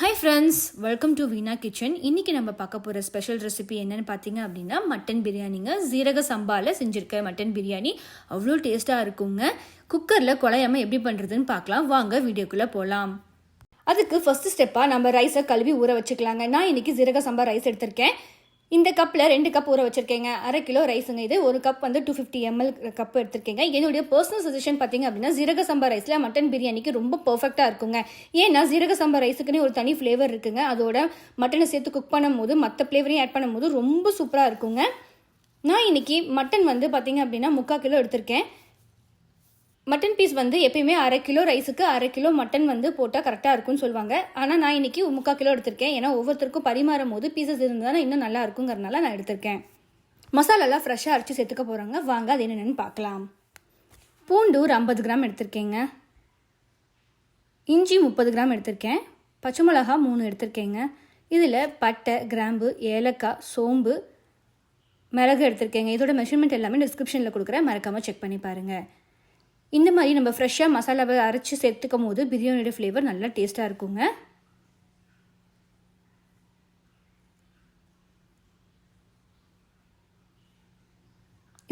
Hi friends welcome to Veena kitchen இன்றைக்கி நம்ம பார்க்க போகிற ஸ்பெஷல் ரெசிபி என்னன்னு பார்த்தீங்க அப்படின்னா மட்டன் பிரியாணிங்க. ஜீரக சம்பாவில் செஞ்சுருக்க மட்டன் பிரியாணி. அவ்வளோ டேஸ்ட்டாக இருக்குங்க. குக்கரில் குழையாமல் எப்படி பண்ணுறதுன்னு பார்க்கலாம். வாங்க வீடியோக்குள்ளே போகலாம் அதுக்கு ஃபஸ்ட்டு ஸ்டெப்பாக நம்ம ரைஸை கழுவி ஊற வச்சுக்கலாங்க. நான் இன்னைக்கு ஜீரக சம்பா ரைஸ் எடுத்திருக்கேன். இந்த கப்பில் ரெண்டு கப் ஊற வச்சுருக்கேங்க. அரை கிலோ ரைஸுங்க இது. ஒரு கப் வந்து டூ ஃபிஃப்டி எம்எல் கப் எடுத்திருக்கேங்க. என்னுடைய பர்சனல் சஜஷன் பார்த்தீங்க அப்படின்னா ஜீரக சம்பா ரைஸில் மட்டன் பிரியாணிக்கு ரொம்ப பர்ஃபெக்டாக இருக்குங்க. ஏன்னா ஜீரக சம்பா ரைஸுக்குன்னு ஒரு தனி ஃப்ளேவர் இருக்குங்க. அதோட மட்டனை சேர்த்து குக் பண்ணும்போது மற்ற ஃப்ளேவரையும் ஆட் பண்ணும்போது ரொம்ப சூப்பராக இருக்குங்க. நான் இன்னைக்கு மட்டன் வந்து பார்த்தீங்க அப்படின்னா முக்கால் கிலோ எடுத்திருக்கேன். மட்டன் பீஸ் வந்து எப்பயுமே அரை கிலோ ரைஸுக்கு அரை கிலோ மட்டன் வந்து போட்டால் கரெக்டாக இருக்கும்னு சொல்லுவாங்க. ஆனால் நான் இன்னைக்கு முக்கால் கிலோ எடுத்திருக்கேன். ஏன்னா ஒவ்வொருத்தருக்கும் பரிமாறும் போது பீசஸ் இருந்தால் இன்னும் நல்லா இருக்குங்கிறனால நான் எடுத்திருக்கேன். மசாலாலாம் ஃப்ரெஷ்ஷாக அரைச்சி சேர்த்துக்க போகிறாங்க வாங்க அது என்னென்னு பார்க்கலாம். பூண்டு ஒரு ஐம்பது கிராம் எடுத்திருக்கேங்க. இஞ்சி முப்பது கிராம் எடுத்திருக்கேன். பச்சை மிளகா மூணு எடுத்திருக்கேங்க. இதில் பட்டை கிராம்பு ஏலக்காய் சோம்பு மிளகு எடுத்திருக்கேங்க. இதோட மெஷர்மெண்ட் எல்லாமே டிஸ்கிரிப்ஷனில் கொடுக்குறேன். மறக்காமல் செக் பண்ணி பாருங்கள் இந்த மாதிரி நம்ம ஃப்ரெஷ்ஷாக மசாலாவை அரைச்சி சேர்த்துக்கும் போது பிரியாணியோட ஃப்ளேவர் நல்லா டேஸ்ட்டாக இருக்குங்க.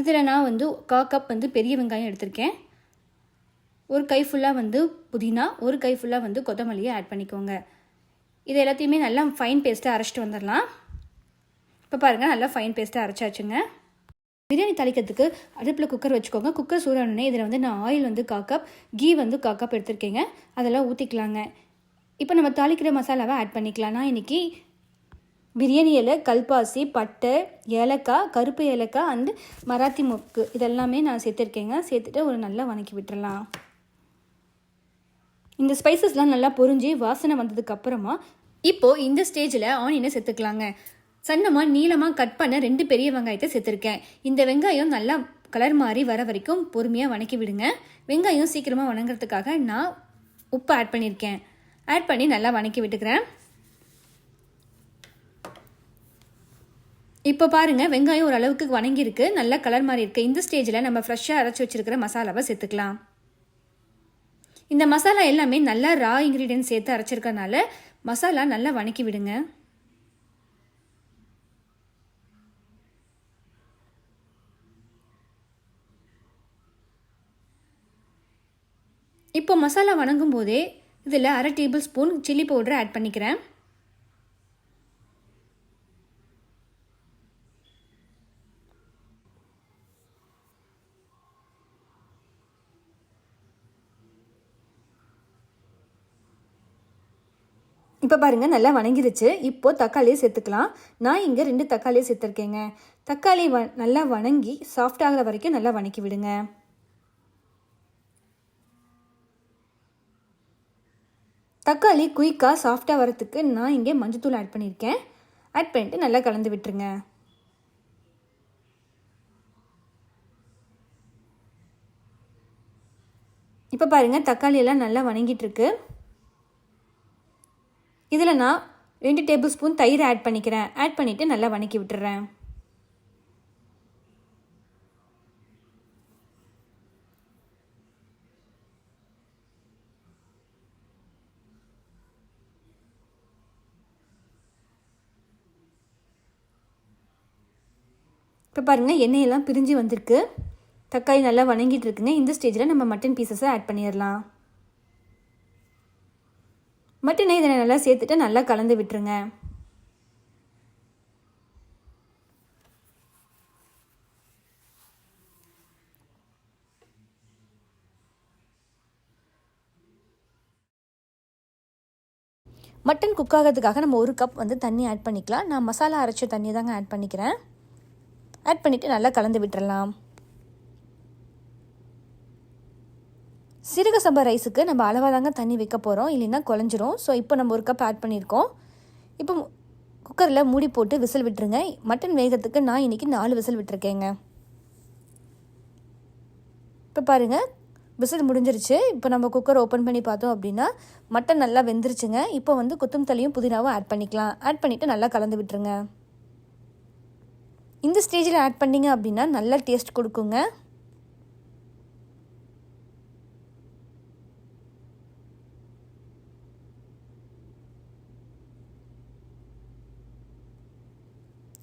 இதில் நான் வந்து கா கப் வந்து பெரிய வெங்காயம் எடுத்திருக்கேன். ஒரு கை ஃபுல்லாக வந்து புதினா ஒரு கை ஃபுல்லாக வந்து கொத்தமல்லியை ஆட் பண்ணிக்கோங்க. இது எல்லாத்தையுமே நல்லா ஃபைன் பேஸ்ட்டாக அரைச்சிட்டு வந்துடலாம். இப்போ பாருங்கள் நல்லா ஃபைன் பேஸ்ட்டாக அரைச்சாச்சுங்க. பிரியாணி தாளிக்கிறதுக்கு அடுப்பில் குக்கர் வச்சுக்கோங்க. குக்கர் சூடானே இதில் வந்து நான் ஆயில் வந்து கா கப் கீ வந்து கா கப் எடுத்திருக்கேங்க. அதெல்லாம் ஊற்றிக்கலாங்க இப்போ நம்ம தாளிக்கிற மசாலாவை ஆட் பண்ணிக்கலாம். நான் இன்றைக்கி பிரியாணி இலை கல்பாசி பட்டை ஏலக்காய் கருப்பு ஏலக்காய் அண்டு மராத்தி மொக்கு இதெல்லாமே நான் சேர்த்துருக்கேங்க. சேர்த்துட்டு ஒரு நல்லா வணக்கி விட்டுறலாம். இந்த ஸ்பைசஸ்லாம் நல்லா பொரிஞ்சு வாசனை வந்ததுக்கப்புறமா இப்போது இந்த ஸ்டேஜில் ஆனியனை சேர்த்துக்கலாங்க. சன்னமாக நீளமாக கட் பண்ண ரெண்டு பெரிய வெங்காயத்தை சேர்த்துருக்கேன். இந்த வெங்காயம் நல்லா கலர் மாறி வர வரைக்கும் பொறுமையாக வணக்கி விடுங்க. வெங்காயம் சீக்கிரமாக வணங்குறதுக்காக நான் உப்பு ஆட் பண்ணியிருக்கேன் ஆட் பண்ணி நல்லா வணக்கி விட்டுக்கிறேன். இப்போ பாருங்கள் வெங்காயம் ஓரளவுக்கு வணங்கியிருக்கு. நல்லா கலர் மாறி இருக்குது இந்த ஸ்டேஜில் நம்ம ஃப்ரெஷ்ஷாக அரைச்சி வச்சிருக்கிற மசாலாவை சேர்த்துக்கலாம். இந்த மசாலா எல்லாமே நல்லா ரா இன்க்ரீடியன்ட் சேர்த்து அரைச்சிருக்கனால மசாலா நல்லா வணக்கி விடுங்க. இப்போ மசாலா வணங்கும் போதே இதில் அரை table spoon chilli powder add பண்ணிக்கிறேன். இப்போ பாருங்கள் நல்லா வணங்கிருச்சு இப்போது தக்காளியை சேர்த்துக்கலாம். நான் இங்கே ரெண்டு தக்காளியை சேர்த்துருக்கேங்க. தக்காளி வ நல்லா வணங்கி சாஃப்ட் ஆகிற வரைக்கும் நல்லா வணக்கி விடுங்க. தக்காளி குயிக்காக சாஃப்டாக வரத்துக்கு நான் இங்கே மஞ்சத்தூள் ஆட் பண்ணியிருக்கேன். ஆட் பண்ணிட்டு நல்லா கலந்து விட்டுருங்க. இப்போ பாருங்கள் தக்காளி எல்லாம் நல்லா வணங்கிட்டுருக்கு. இதில் நான் ரெண்டு டேபிள் ஸ்பூன் தயிர் ஆட் பண்ணிக்கிறேன். ஆட் பண்ணிவிட்டு நல்லா வணக்கி விட்டுறேன். இப்போ பாருங்கள் எண்ணெயெல்லாம் பிரிஞ்சு வந்திருக்கு. தக்காளி நல்லா வணங்கிட்டு இருக்குங்க. இந்த ஸ்டேஜில் நம்ம மட்டன் பீசஸை ஆட் பண்ணிடலாம். மட்டனை இதில் நல்லா சேர்த்துட்டு நல்லா கலந்து விட்டுருங்க. மட்டன் குக் ஆகிறதுக்காக நம்ம ஒரு கப் வந்து தண்ணி ஆட் பண்ணிக்கலாம். நான் மசாலா அரைச்ச தண்ணி தாங்க ஆட் பண்ணிக்கிறேன். ஆட் பண்ணிவிட்டு நல்லா கலந்து விட்டுறலாம். சிறுக சம்பா ரைஸுக்கு நம்ம அளவாக தாங்க தண்ணி வைக்க போகிறோம் இல்லைன்னா குழஞ்சிரும். ஸோ இப்போ நம்ம ஒரு கப் ஆட் பண்ணியிருக்கோம். இப்போ குக்கரில் மூடி போட்டு விசில் விட்டுருங்க. மட்டன் வேகத்துக்கு நான் இன்றைக்கி நாலு விசில் விட்டுருக்கேங்க. இப்போ பாருங்கள் விசில் முடிஞ்சிருச்சு. இப்போ நம்ம குக்கர் ஓப்பன் பண்ணி பார்த்தோம் அப்படின்னா மட்டன் நல்லா வெந்துருச்சுங்க. இப்போ வந்து குத்தும் புதினாவும் ஆட் பண்ணிக்கலாம். ஆட் பண்ணிவிட்டு நல்லா கலந்து விட்டுருங்க. இந்த ஸ்டேஜில் ஆட் பண்ணிங்க அப்படின்னா நல்லா டேஸ்ட் கொடுக்குங்க.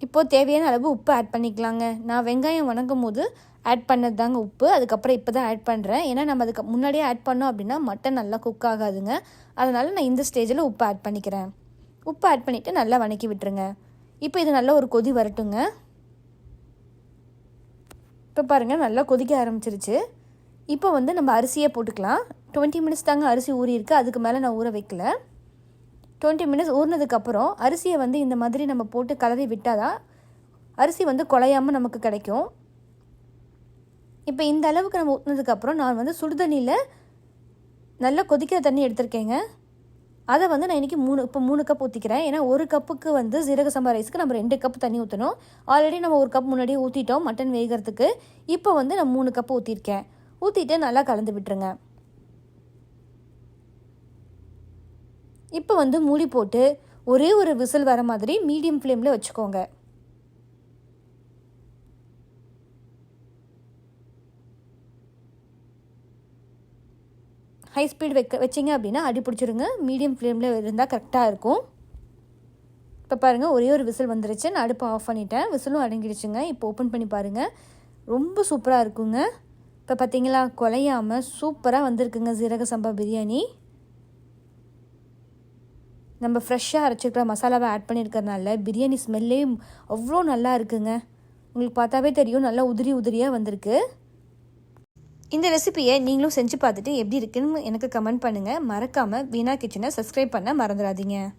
இப்போது தேவையான அளவு உப்பு ஆட் பண்ணிக்கலாங்க. நான் வெங்காயம் வணங்கும் போது ஆட் பண்ணது தாங்க உப்பு. அதுக்கப்புறம் இப்போ தான் ஆட் பண்ணுறேன் ஏன்னா நம்ம அதுக்கு முன்னாடியே ஆட் பண்ணோம் அப்படின்னா மட்டன் நல்லா குக் ஆகாதுங்க. அதனால் நான் இந்த ஸ்டேஜில் உப்பு ஆட் பண்ணிக்கிறேன். உப்பு ஆட் பண்ணிவிட்டு நல்லா வணக்கி விட்டுருங்க. இப்போ இது நல்லா ஒரு கொதி வரட்டுங்க. இப்போ பாருங்கள் நல்லா கொதிக்க ஆரம்பிச்சிருச்சு. இப்போ வந்து நம்ம அரிசியே போட்டுக்கலாம். டுவெண்ட்டி மினிட்ஸ் தாங்க அரிசி ஊறி இருக்குது அதுக்கு மேலே நான் ஊற வைக்கல. டுவெண்ட்டி மினிட்ஸ் ஊறினதுக்கப்புறம் அரிசியை வந்து இந்த மாதிரி நம்ம போட்டு கலரி விட்டால் தான் அரிசி வந்து குலையாமல் நமக்கு கிடைக்கும். இப்போ இந்த அளவுக்கு நம்ம ஊற்றினதுக்கப்புறம் நான் வந்து சுடுதண்ணியில் நல்லா கொதிக்கிற தண்ணி எடுத்திருக்கேங்க. அதை வந்து நான் இன்றைக்கி மூணு இப்போ மூணு கப் ஊற்றிக்கிறேன் ஏன்னா ஒரு கப்புக்கு வந்து சீரக சம்பா ரைஸ்க்கு நம்ம ரெண்டு கப் தண்ணி ஊற்றணும் ஆல்ரெடி நம்ம ஒரு கப் முன்னாடியே ஊற்றிட்டோம் மட்டன் வேகிறதுக்கு. இப்போ வந்து நான் மூணு கப் ஊற்றிருக்கேன் ஊற்றிட்டு நல்லா கலந்து விட்டுருங்க. இப்போ வந்து மூடி போட்டு ஒரே ஒரு விசில் வர மாதிரி மீடியம் ஃப்ளேமில் வச்சுக்கோங்க. ஹை ஸ்பீட் வைக்க வச்சிங்க அப்படின்னா அடி பிடிச்சிருங்க. மீடியம் ஃப்ளேமில் இருந்தால் கரெக்டாக இருக்கும். இப்போ பாருங்கள் ஒரே ஒரு விசில் வந்துருச்சு. நான் அடுப்பை ஆஃப் பண்ணிட்டேன். விசிலும் அடங்கிடுச்சுங்க. இப்போ ஓப்பன் பண்ணி பாருங்கள் ரொம்ப சூப்பராக இருக்குங்க. இப்போ பார்த்தீங்களா குலையாமல் சூப்பராக வந்திருக்குங்க ஜீரக சம்பா பிரியாணி. நம்ம ஃப்ரெஷ்ஷாக அரைச்சிருக்கிற மசாலாவை ஆட் பண்ணியிருக்கறனால பிரியாணி ஸ்மெல்லே அவ்வளோ நல்லா இருக்குங்க. உங்களுக்கு பார்த்தாவே தெரியும் நல்லா உதிரி உதிரியாக வந்திருக்கு. இந்த ரெசிபியை நீங்களும் செஞ்சு பார்த்துட்டு எப்படி இருக்குன்னு எனக்கு கமெண்ட் பண்ணுங்கள் மறக்காமல் வீணா கிச்சனை சப்ஸ்கிரைப் பண்ண மறந்துடாதீங்க.